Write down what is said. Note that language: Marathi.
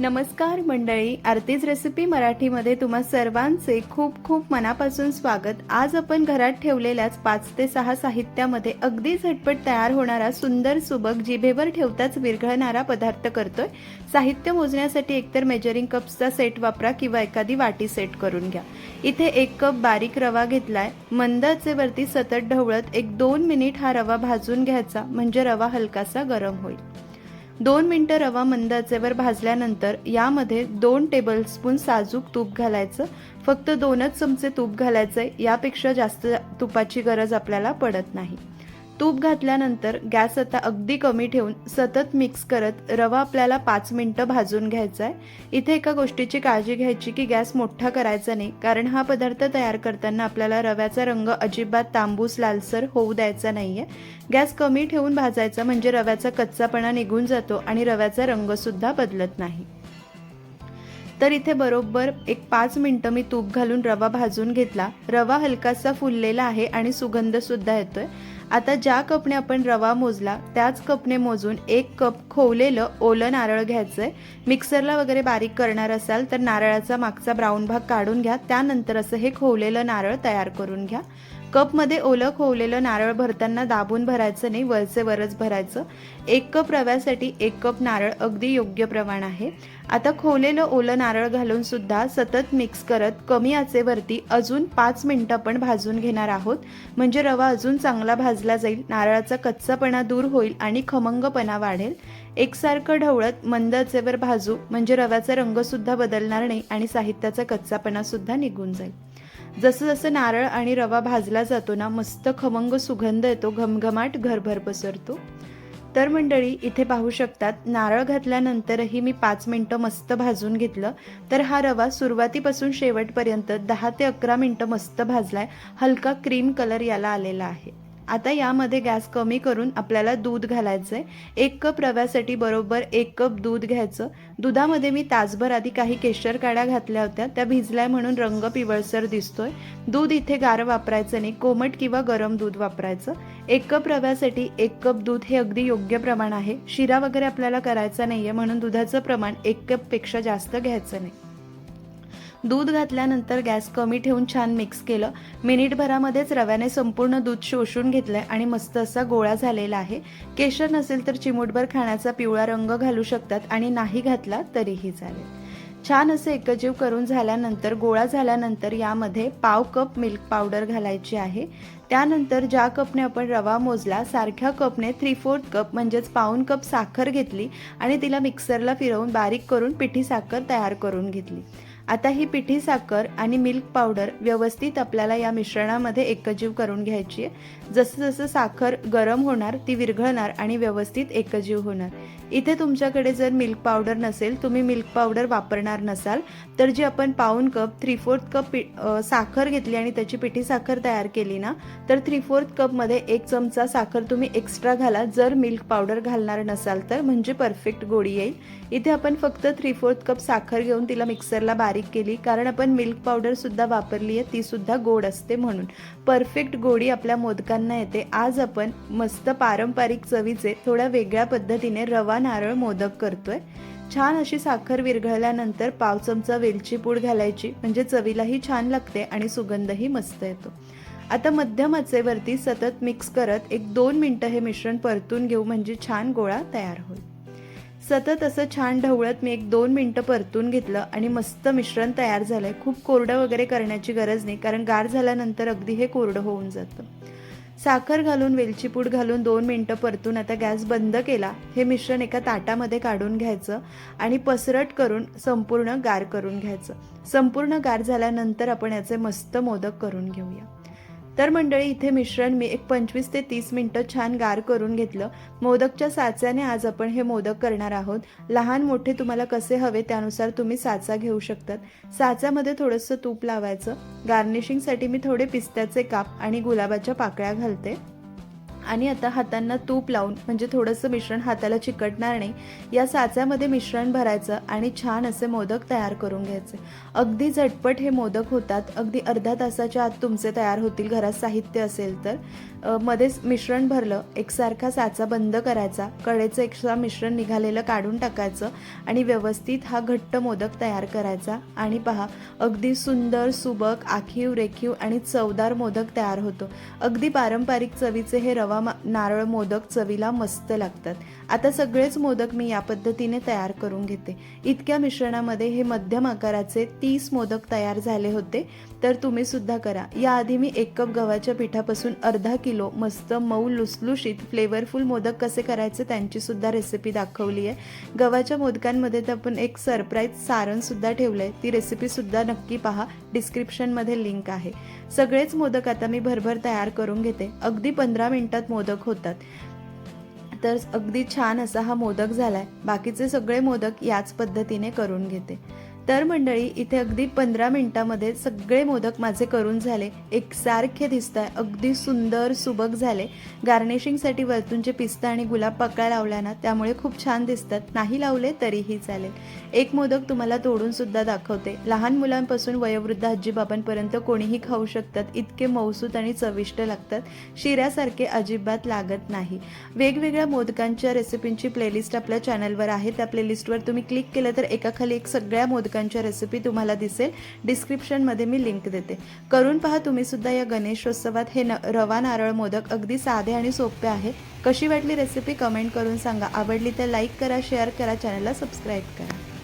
नमस्कार मंडळी आरतीज रेसिपी मराठीमध्ये तुम्हा सर्वांचे खूप खूप मनापासून स्वागत. आज आपण घरात ठेवलेल्याच पाच ते सहा साहित्यामध्ये अगदी झटपट तयार होणारा सुंदर सुबक जिभेवर ठेवताच विरघळणारा पदार्थ करतोय. साहित्य मोजण्यासाठी एकतर मेजरिंग कप्सचा सेट वापरा किंवा एखादी वाटी सेट करून घ्या. इथे एक कप बारीक रवा घेतलाय. मंदाचे वरती सतत ढवळत एक दोन मिनिट हा रवा भाजून घ्यायचा. म्हणजे रवा हलकासा गरम होईल. दोन मिनटं रवा मंद आचेवर भाजल्यानंतर यामध्ये दोन टेबलस्पून साजूक तूप घालायचं. फक्त दोनच चमचे तूप घालायचंय. यापेक्षा जास्त तुपाची गरज आपल्याला पडत नाही. तूप घातल्यानंतर गॅस आता अगदी कमी ठेवून सतत मिक्स करत रवा आपल्याला पाच मिनटं भाजून घ्यायचा आहे इथे एका गोष्टीची काळजी घ्यायची की गॅस मोठा करायचा नाही कारण हा पदार्थ तयार करताना आपल्याला रव्याचा रंग अजिबात तांबूस लालसर होऊ द्यायचा नाही आहे गॅस कमी ठेवून भाजायचा म्हणजे रव्याचा कच्चापणा निघून जातो आणि रव्याचा रंगसुद्धा बदलत नाही. तर इथे बरोबर एक पाच मिनटं मी तूप घालून रवा भाजून घेतला. रवा हलकासा फुललेला आहे आणि सुगंध सुद्धा येतोय. आता ज्या कपने आपण रवा मोजला त्याच कपने मोजून एक कप खोवलेलं ओलं नारळ घ्यायचंय. मिक्सरला वगैरे बारीक करणार असाल तर नारळाचा मागचा ब्राऊन भाग काढून घ्या. त्यानंतर असं हे खोवलेलं नारळ तयार करून घ्या. कपमध्ये ओलं खोवलेलं नारळ भरताना दाबून भरायचं नाही वरचे वरच भरायचं. एक कप रव्यासाठी एक कप नारळ अगदी योग्य प्रमाण आहे. आता खोवलेलं ओलं नारळ घालून सुद्धा सतत मिक्स करत कमी आचेवरती अजून पाच मिनटं आपण भाजून घेणार आहोत. म्हणजे रवा अजून चांगला भाजला जाईल नारळाचा कच्चापणा दूर होईल आणि खमंगपणा वाढेल. एकसारखं ढवळत मंद आचेवर भाजू म्हणजे रव्याचा रंगसुद्धा बदलणार नाही आणि साहित्याचा कच्चापणासुद्धा निघून जाईल. जसं जसं नारळ आणि रवा भाजला जातो ना मस्त खमंग सुगंध येतो घमघमाट घरभर पसरतो. तर मंडळी इथे पाहू शकतात नारळ घातल्यानंतरही मी पाच मिनटं मस्त भाजून घेतलं. तर हा रवा सुरुवातीपासून शेवटपर्यंत दहा ते अकरा मिनटं मस्त भाजलाय. हलका क्रीम कलर याला आलेला आहे. आता यामध्ये गॅस कमी करून आपल्याला दूध घालायचं आहे एक कप रव्यासाठी बरोबर एक कप दूध घ्यायचं. दुधामध्ये मी तासभर आधी काही केशर काड्या घातल्या होत्या. त्या भिजल्या म्हणून रंग पिवळसर दिसतोय. दूध इथे गार वापरायचं नाही. कोमट किंवा गरम दूध वापरायचं. एक कप रव्यासाठी एक कप दूध हे अगदी योग्य प्रमाण आहे. शिरा वगैरे आपल्याला करायचा नाहीये म्हणून दुधाचं प्रमाण एक कपपेक्षा जास्त घ्यायचं नाही. दूध घातल्यानंतर गॅस कमी ठेवून छान मिक्स केलं. मिनिटभरामध्येच रव्याने संपूर्ण दूध शोषून घेतलंय आणि मस्त असा गोळा झालेला आहे. केशर नसेल तर चिमूटभर खाण्याचा पिवळा रंग घालू शकतात आणि नाही घातला तरीही चालेल. छान असं एकजीव करून झाल्यानंतर गोळा झाल्यानंतर यामध्ये पाव कप मिल्क पावडर घालायची आहे. त्यानंतर ज्या कपने आपण रवा मोजला सारख्या कपने थ्री फोर्थ कप म्हणजेच पाऊन कप साखर घेतली आणि तिला मिक्सरला फिरवून बारीक करून पिठी साखर तयार करून घेतली. आता ही पिठी साखर आणि मिल्क पावडर व्यवस्थित आपल्याला या मिश्रणामध्ये एकजीव करून घ्यायची आहे. जसं जसं साखर गरम होणार ती विरघळणार आणि व्यवस्थित एकजीव होणार. इथे तुमच्याकडे जर मिल्क पावडर नसेल तुम्ही मिल्क पावडर वापरणार नसाल तर जी आपण पाऊन कप थ्री फोर्थ कप पि साखर घेतली आणि त्याची पिठी साखर तयार केली ना तर थ्री फोर्थ कपमध्ये एक चमचा साखर तुम्ही एक्स्ट्रा घाला. जर मिल्क पावडर घालणार नसाल तर म्हणजे परफेक्ट गोडी येईल. इथे आपण फक्त थ्री फोर्थ कप साखर घेऊन तिला मिक्सरला बारीक केली. कारण आपण मिल्क पावडरसुद्धा वापरली आहे ती सुद्धा गोड असते म्हणून. परफेक्ट गोडी आपल्या मोदकांना येते. आज आपण मस्त पारंपरिक चवीचे थोड्या वेगळ्या पद्धतीने रवा नारळ मोदक करतोय. छान अशी साखर विरघळल्यानंतर पाव चमचा वेलची पूड घालायची. म्हणजे चवीलाही छान लागते आणि सुगंधही मस्त येतो. आता मध्यम आचेवरती सतत मिक्स करत एक दोन मिनटं हे मिश्रण परतून घेऊ. म्हणजे छान गोळा तयार होईल. सतत असं छान ढवळत मी एक दोन मिनटं परतून घेतलं आणि मस्त मिश्रण तयार झालंय. खूप कोरडं वगैरे करण्याची गरज नाही कारण गार झाल्यानंतर अगदी हे कोरडं होऊन जातं. साखर घालून वेलची पूड घालून दोन मिनटं परतून आता गॅस बंद केला हे मिश्रण एका ताटामध्ये काढून घ्यायचं आणि पसरट करून संपूर्ण गार करून घ्यायचं. संपूर्ण गार झाल्यानंतर आपण याचे मस्त मोदक करून घेऊया. तर मंडळी इथे मिश्रण मी एक पंचवीस ते तीस मिनटं छान गार करून घेतलं. मोदकच्या साच्याने आज आपण हे मोदक करणार आहोत. लहान मोठे तुम्हाला कसे हवे त्यानुसार तुम्ही साचा घेऊ शकतात. साच्यामध्ये थोडंसं तूप लावायचं. गार्निशिंगसाठी मी थोडे पिस्त्याचे काप आणि गुलाबाच्या पाकळ्या घालते. आणि आता हातांना तूप लावून म्हणजे थोडंसं मिश्रण हाताला चिकटणार नाही या साच्यामध्ये मिश्रण भरायचं आणि छान असे मोदक तयार करून घ्यायचे. अगदी झटपट हे मोदक होतात. अगदी अर्ध्या तासाच्या आत तुमचे तयार होतील. घरात साहित्य असेल तर. मध्येच मिश्रण भरलं एकसारखा साचा बंद करायचा कडेचं एक्स्ट्रा मिश्रण निघालेलं काढून टाकायचं आणि व्यवस्थित हा घट्ट मोदक तयार करायचा. आणि पहा अगदी सुंदर सुबक आखीव रेखीव आणि चवदार मोदक तयार होतो. अगदी पारंपरिक चवीचे हे रवा मा- नारळ मोदक चवीला मस्त लागतात. आता सगळेच मोदक मी या पद्धतीने तयार करून घेते. इतक्या मिश्रणामध्ये हे मध्यम आकाराचे तीस मोदक तयार झाले होते तर तुम्ही सुद्धा करा. याआधी मी एक कप गव्हाच्या पिठापासून अर्धा किलो मस्त मऊ लुसलुशीत फ्लेवरफुल मोदक कसे करायचे त्यांची सुद्धा रेसिपी दाखवली आहे. गव्हाच्या मोदकांमध्ये तर आपण एक सरप्राईज सारण सुद्धा ठेवलं आहे ती रेसिपी सुद्धा नक्की पहा. डिस्क्रिप्शनमध्ये लिंक आहे. सगळेच मोदक आता मी भरभर तयार करून घेते. अगदी पंधरा मिनिटात मोदक होतात. तर अगदी छान असा हा मोदक झालाय. बाकीचे सगळे मोदक याच पद्धतीने करून घेते. तर मंडळी इथे अगदी पंधरा मिनिटामध्ये सगळे मोदक माझे करून झाले. एकसारखे दिसत आहे अगदी सुंदर सुबक झाले. गार्निशिंगसाठी वरतूनचे पिस्ता आणि गुलाब पाकळ्या लावल्या ना त्यामुळे खूप छान दिसतात. नाही लावले तरीही चालेल. एक मोदक तुम्हाला तोडून सुद्धा दाखवते. लहान मुलांपासून वयोवृद्ध आजीबाबांपर्यंत कोणीही खाऊ शकतात. इतके मौसूत आणि चविष्ट लागतात. शिऱ्यासारखे अजिबात लागत नाही. वेगवेगळ्या मोदकांच्या रेसिपींची प्लेलिस्ट आपल्या चॅनलवर आहे. त्या प्लेलिस्टवर तुम्ही क्लिक केलं तर एकाखाली एक सगळ्या मोदक मोदकांच्या रेसिपी तुम्हाला दिसेल. डिस्क्रिप्शनमध्ये मी लिंक देते. करून पहा तुम्ही सुद्धा या गणेशोत्सवात. हे न रवा नारळ मोदक अगदी साधे आणि सोपे आहे. कशी वाटली रेसिपी कमेंट करून सांगा. आवडली तर लाईक करा शेअर करा चॅनलला सबस्क्राईब करा.